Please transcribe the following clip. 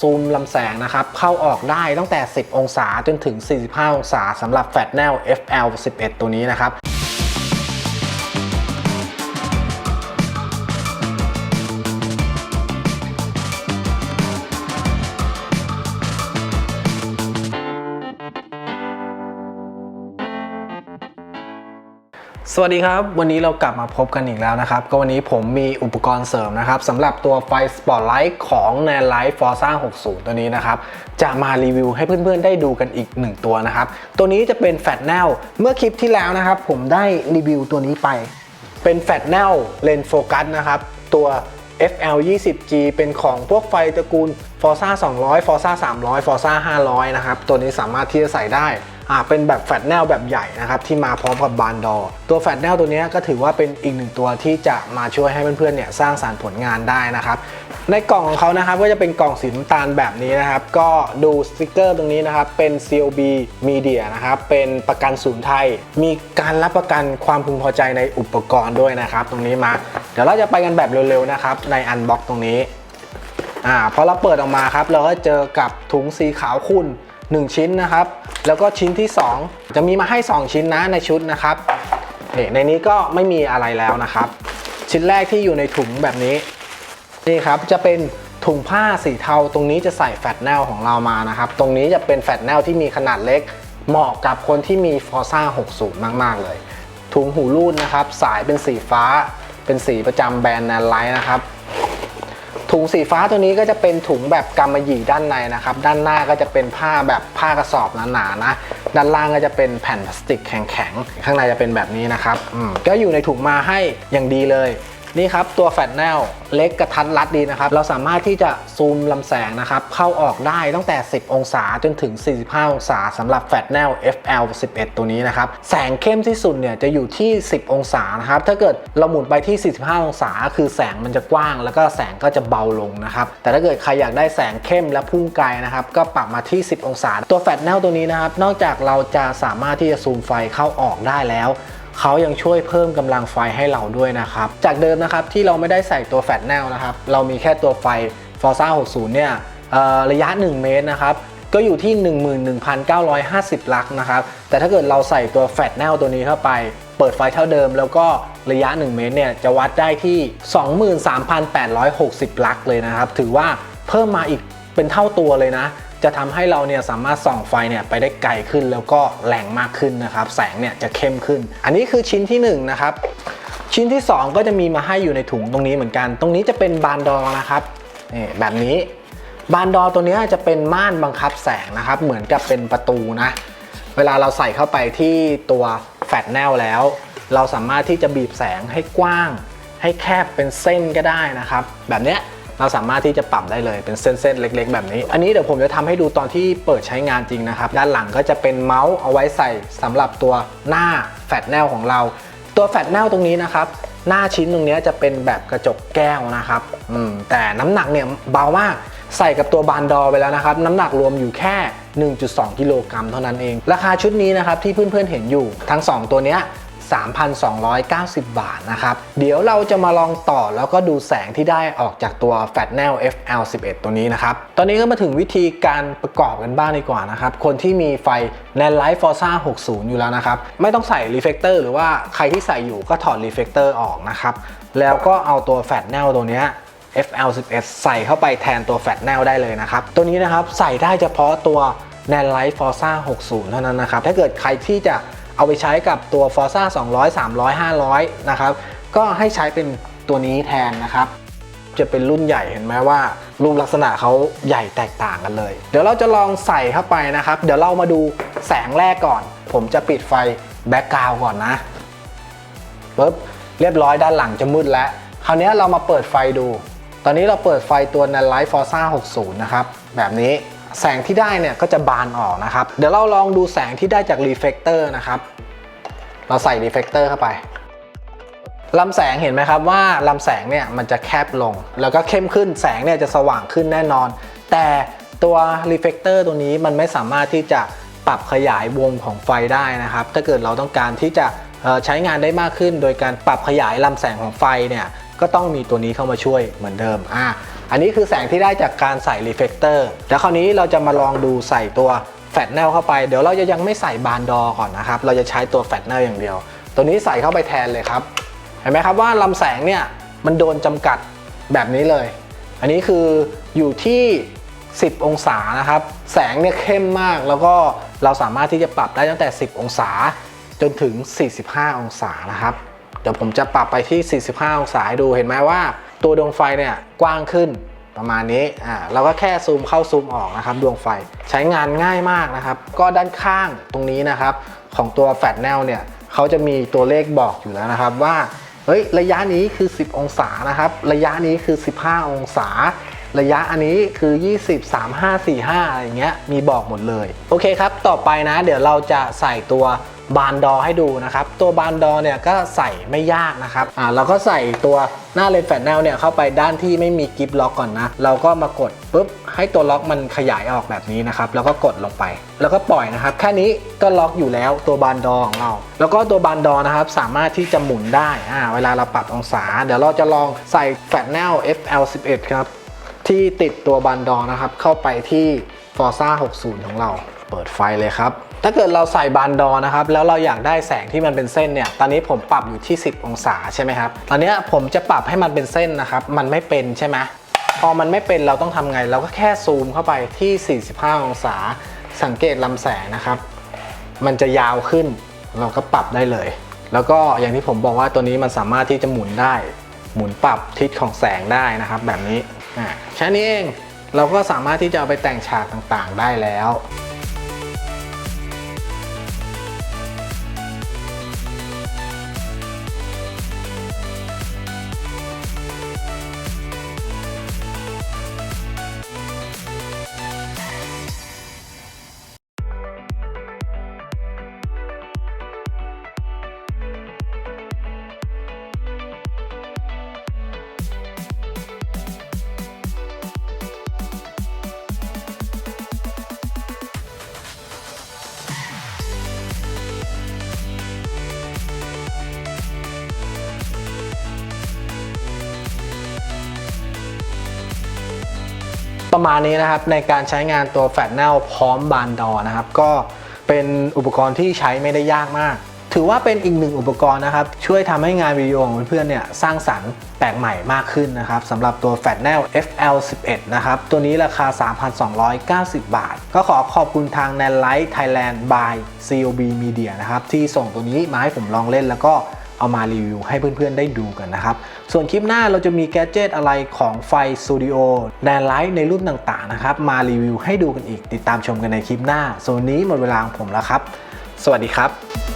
ซูมลำแสงนะครับ เข้าออกได้ตั้งแต่ 10 องศาจนถึง 45 องศาสำหรับแฟลชแนล FL 11 ตัวนี้นะครับ สวัสดีครับ วันนี้เรากลับมาพบกันอีกแล้วนะครับ ก็วันนี้ผมมีอุปกรณ์เสริมนะครับสำหรับตัวไฟสปอตไลท์ของ n a n l i g h t Forza 60 ตัวนี้นะครับ จะมารีวิวให้เพื่อนๆ ได้ดูกันอีก 1 ตัวนะครับ ตัวนี้จะเป็นแฟลชแนลเมื่อคลิปที่แล้วนะครับ ผมได้รีวิวตัวนี้ไป เป็นแฟลชแนลเลนโฟกัสนะครับตัว FL 20G เป็นของพวกไฟตระกูล Forza 200 Forza 300 Forza 500 นะครับ ตัวนี้สามารถที่จะใส่ได้ อ่าเป็นแบบแฟลชแนลแบบใหญ่นะครับที่มาพร้อมกับบานดอ ตัวแฟลชแนลตัวนี้ก็ถือว่าเป็นอีกหนึ่งตัวที่จะมาช่วยให้เพื่อนๆเนี่ยสร้างสารรค์ผลงานได้นะครับในกล่องของเขานะครับก็จะเป็นกล่องสีน้ำตาลแบบนี้นะครับก็ดูสติกเกอร์ตรงนี้นะครับเป็น CLB Media นะครับเป็นประกันศูนย์ไทย มีการรับประกันความพึงพอใจในอุปกรณ์ด้วยนะครับ ตรงนี้มา เดี๋ยวเราจะไปกันแบบเร็วๆนะครับในอันบ็อกตรงนี้อ่าพอเราเปิดออกมาครับเราก็เจอกับถุงสีขาวขุ่น 1 ชิ้นนะครับ แล้วก็ชิ้นที่ 2 จะมีมาให้ 2 ชิ้นนะในชุดนะครับนี่ในนี้ก็ไม่มีอะไรแล้วนะครับ ชิ้นแรกที่อยู่ในถุงแบบนี้นี่ครับจะเป็นถุงผ้าสีเทาตรงนี้จะใส่แฟตแนลของเรามานะครับ ตรงนี้จะเป็นแฟตแนลที่มีขนาดเล็ก เหมาะกับคนที่มี Forza 60 มาก ๆ เลย ถุงหูรูดนะครับ สายเป็นสีฟ้า เป็นสีประจำแบรนด์แนนไลท์นะครับ ถุงสีฟ้าตัวนี้ก็จะเป็นถุงแบบกำมะหยี่ด้านในนะครับ ด้านหน้าก็จะเป็นผ้าแบบผ้ากระสอบหนาๆนะ ด้านล่างก็จะเป็นแผ่นพลาสติกแข็งๆ ข้างในจะเป็นแบบนี้นะครับก็อยู่ในถุงมาให้อย่างดีเลย นี่ครับตัวแฟลชแนลเล็กกระทัดรัดดีนะครับ เราสามารถที่จะซูมลำแสงนะครับ เข้าออกได้ตั้งแต่ 10 องศาจนถึง 45 องศาสำหรับแฟลชแนล FL 11 ตัวนี้นะครับ แสงเข้มที่สุดเนี่ยจะอยู่ที่ 10 องศานะครับ ถ้าเกิดเราหมุนไปที่ 45 องศา คือแสงมันจะกว้าง แล้วก็แสงก็จะเบาลงนะครับ แต่ถ้าเกิดใครอยากได้แสงเข้มและพุ่งไกลนะครับ ก็ปรับมาที่ 10 องศา ตัวแฟลชแนลตัวนี้นะครับ นอกจากเราจะสามารถที่จะซูมไฟเข้าออกได้แล้ว เขายังช่วยเพิ่มกำลังไฟให้เราด้วยนะครับ จากเดิมนะครับที่เราไม่ได้ใส่ตัวแฟลชแนลนะครับ เรามีแค่ตัวไฟ Forza 60 เนี่ยเอ่อระยะ 1 เมตรนะครับ ก็อยู่ที่ 11,950 ลักนะครับ แต่ถ้าเกิดเราใส่ตัวแฟลชแนลตัวนี้เข้าไป เปิดไฟเท่าเดิม แล้วก็ระยะ 1 เมตรเนี่ยจะวัดได้ที่ 23,860 ลักเลยนะครับ ถือว่าเพิ่มมาอีกเป็นเท่าตัวเลยนะ จะทำให้เราเนี่ยสามารถส่องไฟเนี่ยไปได้ไกลขึ้นแล้วก็แรงมากขึ้นนะครับ แสงเนี่ยจะเข้มขึ้น อันนี้คือชิ้นที่ 1 นะครับ ชิ้นที่ 2 ก็จะมีมาให้อยู่ในถุงตรงนี้เหมือนกัน ตรงนี้จะเป็นบานดอนะครับนี่แบบนี้บานดอตัวนี้จะเป็นม่านบังคับแสงนะครับ เหมือนกับเป็นประตูนะ เวลาเราใส่เข้าไปที่ตัวแฟลชแนลแล้ว เราสามารถที่จะบีบแสงให้กว้าง ให้แคบเป็นเส้นก็ได้นะครับ แบบเนี้ย เราสามารถที่จะปรับได้เลยเป็นเส้นๆเล็ก ๆ แบบนี้ อันนี้เดี๋ยวผมจะทำให้ดูตอนที่เปิดใช้งานจริงนะครับ ด้านหลังก็จะเป็นเมาส์เอาไว้ใส่สำหรับตัวหน้าแฟลแนลของเรา ตัวแฟลแนลตรงนี้นะครับหน้าชิ้นตรงนี้จะเป็นแบบกระจกแก้วนะครับอืมแต่น้ำหนักเนี่ยเบามากใส่กับตัวบานดอไปแล้วนะครับ น้ำหนักรวมอยู่แค่ 1.2 กิโลกรัมเท่านั้นเอง ราคาชุดนี้นะครับที่เพื่อนๆเห็นอยู่ทั้ง 2 ตัวเนี้ย 3,290 บาทนะครับ เดี๋ยวเราจะมาลองต่อแล้วก็ดูแสงที่ได้ออกจากตัว f a t n e l FL11 ตัวนี้นะครับ ตอนนี้ก็มาถึงวิธีการประกอบกันบ้างดีกว่านะครับ คนที่มีไฟ n a n l i g h t Forza 60 อยู่แล้วนะครับ ไม่ต้องใส่ reflector หรือว่าใครที่ใส่อยู่ก็ถอด reflector ออกนะครับ แล้วก็เอาตัว f a t n e l ตัวนี้ FL11 ใส่เข้าไปแทนตัว f a t n e l ได้เลยนะครับ ตัวนี้นะครับใส่ได้เฉพาะตัว n a n l i g h t Forza 60 เท่านั้นนะครับ ถ้าเกิดใครที่จะ เอาไปใช้กับตัว Forza 200 300 500 นะครับ ก็ให้ใช้เป็นตัวนี้แทนนะครับ จะเป็นรุ่นใหญ่เห็นไหมว่า รูปลักษณะเขาใหญ่แตกต่างกันเลย เดี๋ยวเราจะลองใส่เข้าไปนะครับ เดี๋ยวเรามาดูแสงแรกก่อน ผมจะปิดไฟแบ็กกราวก่อนนะปึ๊บเรียบร้อยด้านหลังจะมืดแล้ว คราวนี้เรามาเปิดไฟดู ตอนนี้เราเปิดไฟตัว n a n l i g h t Forza 60 นะครับ แบบนี้ แสงที่ได้เนี่ยก็จะบานออกนะครับ เดี๋ยวเราลองดูแสงที่ได้จากรีเฟกเตอร์นะครับ เราใส่รีเฟกเตอร์เข้าไปลำแสงเห็นไหมครับว่าลำแสงเนี่ยมันจะแคบลง แล้วก็เข้มขึ้นแสงเนี่ยจะสว่างขึ้นแน่นอน แต่ตัวรีเฟกเตอร์ตัวนี้มันไม่สามารถที่จะปรับขยายวงของไฟได้นะครับ ถ้าเกิดเราต้องการที่จะใช้งานได้มากขึ้น โดยการปรับขยายลำแสงของไฟเนี่ยก็ต้องมีตัวนี้เข้ามาช่วยเหมือนเดิมอะ อันนี้คือแสงที่ได้จากการใส่รีเฟกเตอร์แล้วคราวนี้เราจะมาลองดูใส่ตัวแฟลชแนลเข้าไป เดี๋ยวเราจะยังไม่ใส่บานดอก่อนนะครับ เราจะใช้ตัวแฟลชแนลอย่างเดียว ตัวนี้ใส่เข้าไปแทนเลยครับ เห็นไหมครับว่าลำแสงเนี่ยมันโดนจำกัดแบบนี้เลย อันนี้คืออยู่ที่ 10 องศานะครับ แสงเนี่ยเข้มมากแล้วก็เราสามารถที่จะปรับได้ตั้งแต่ 10 องศาจนถึง 45 องศานะครับ เดี๋ยวผมจะปรับไปที่ 45 องศาให้ดู เห็นไหมว่า ตัวดวงไฟเนี่ยกว้างขึ้นประมาณนี้อ่าเราก็แค่ซูมเข้าซูมออกนะครับดวงไฟใช้งานง่ายมากนะครับ ก็ด้านข้างตรงนี้นะครับ ของตัวแฟลชแนลเนี่ยเขาจะมีตัวเลขบอกอยู่แล้วนะครับว่าเฮ้ยระยะนี้คือ 10 องศานะครับ ระยะนี้คือ 15 องศา ระยะอันนี้คือ 20 35 45อะไรอย่างเงี้ยมีบอกหมดเลย โอเคครับ ต่อไปนะ เดี๋ยวเราจะใส่ตัว บานดอให้ดูนะครับ ตัวบานดอเนี่ยก็ใส่ไม่ยากนะครับอ่าเราก็ใส่ตัวหน้าเลนแฟลแนลเนี่ยเข้าไปด้านที่ไม่มีกิฟล็อกก่อนนะ เราก็มากดปุ๊บให้ตัวล็อกมันขยายออกแบบนี้นะครับ แล้วก็กดลงไป แล้วก็ปล่อยนะครับ แค่นี้ก็ล็อกอยู่แล้วตัวบานดอของเรา แล้วก็ตัวบานดอนะครับสามารถที่จะหมุนได้อ่าเวลาเราปรับองศา เดี๋ยวเราจะลองใส่แฟลแนล FL11 ครับที่ติดตัวบันดอนะครับเข้าไปที่ Forza 60 ของเรา เปิดไฟเลยครับ ถ้าเกิดเราใส่บันดอนะครับ แล้วเราอยากได้แสงที่มันเป็นเส้นเนี่ย ตอนนี้ผมปรับอยู่ที่ 10 องศาใช่ไหมครับ ตอนนี้ผมจะปรับให้มันเป็นเส้นนะครับ มันไม่เป็นใช่ไหมพอมันไม่เป็นเราต้องทำไง เราก็แค่ซูมเข้าไปที่ 45 องศา สังเกตลำแสงนะครับ มันจะยาวขึ้น เราก็ปรับได้เลย แล้วก็อย่างที่ผมบอกว่าตัวนี้มันสามารถที่จะหมุนได้ หมุนปรับทิศของแสงได้นะครับ แบบนี้ อ่า แค่นี้เอง เราก็สามารถที่จะเอาไปแต่งฉากต่างๆ ได้แล้ว ประมาณนี้นะครับในการใช้งานตัวแฟลชแนลพร้อมบานดอนะครับ ก็เป็นอุปกรณ์ที่ใช้ไม่ได้ยากมาก ถือว่าเป็นอีกหนึ่งอุปกรณ์นะครับ ช่วยทำให้งานวิดีโอของเพื่อนๆเนี่ยสร้างสรรค์แปลกใหม่มากขึ้นนะครับสำหรับตัวแฟลชแนล FL11 นะครับ ตัวนี้ราคา 3,290 บาท ก็ขอขอบคุณทาง n a n l i g h t Thailand by COB Media นะครับที่ส่งตัวนี้มาให้ผมลองเล่นแล้วก็ เอามารีวิวให้เพื่อนๆได้ดูกันนะครับ ส่วนคลิปหน้าเราจะมีแกจเจตอะไรของไฟสตูดิโอแนไลท์ในรุ่นต่างๆนะครับ มารีวิวให้ดูกันอีกติดตามชมกันในคลิปหน้าส่วนนนี้หมดเวลาของผมแล้วครับ สวัสดีครับ